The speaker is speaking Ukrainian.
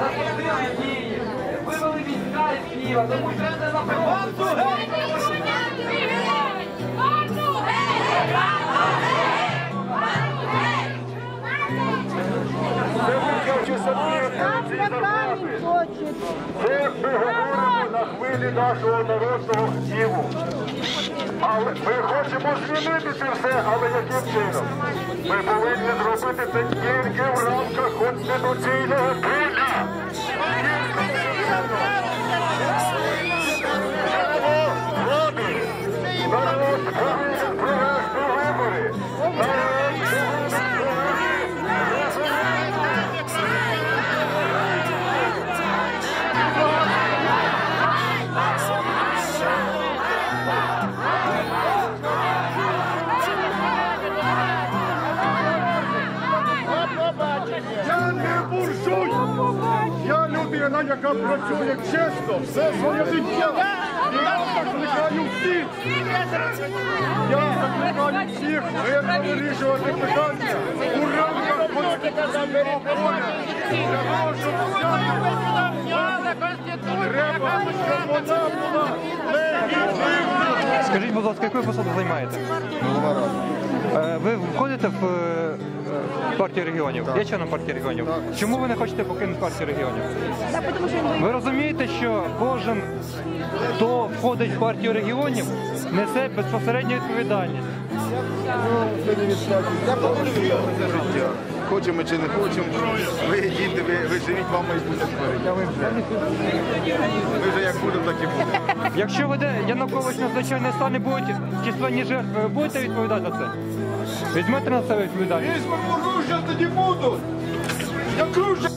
Запустили дії, вивели війська із Києва, тому що це на. Це ми говоримо на хвилі нашого народного гніву. Але ми хочемо змінити це все, але яким чином? Ми повинні зробити це тільки в рамках конституційного поля. Людина, яка працює чесно все своє життя. І я закликаю всіх. Я закликаю всіх мирно вирішувати питання у рамках конституційного поля. Для того, щоб вся треба, щоб вона була легітимна. Скажіть, будь ласка, яку ви посаду займаєте? Голова ради. Е, Ви входите в е, партію регіонів? Є членом партії регіонів? Чому ви не хочете покинути партію регіонів? Ви розумієте, що кожен, хто входить в партію регіонів, несе безпосередню відповідальність. Життя. Хочемо чи не хочемо. Ви діти, ви, ви живіть, вам майбутнє творить. Ви вже. Ми вже як будемо, так і будемо. Якщо веде Янукович надзвичайний стан і будуть численні жертви, ви будете відповідати за це? Візьмете на себе відповідальність? Візьмемо оружие, тоді будуть. Як оружие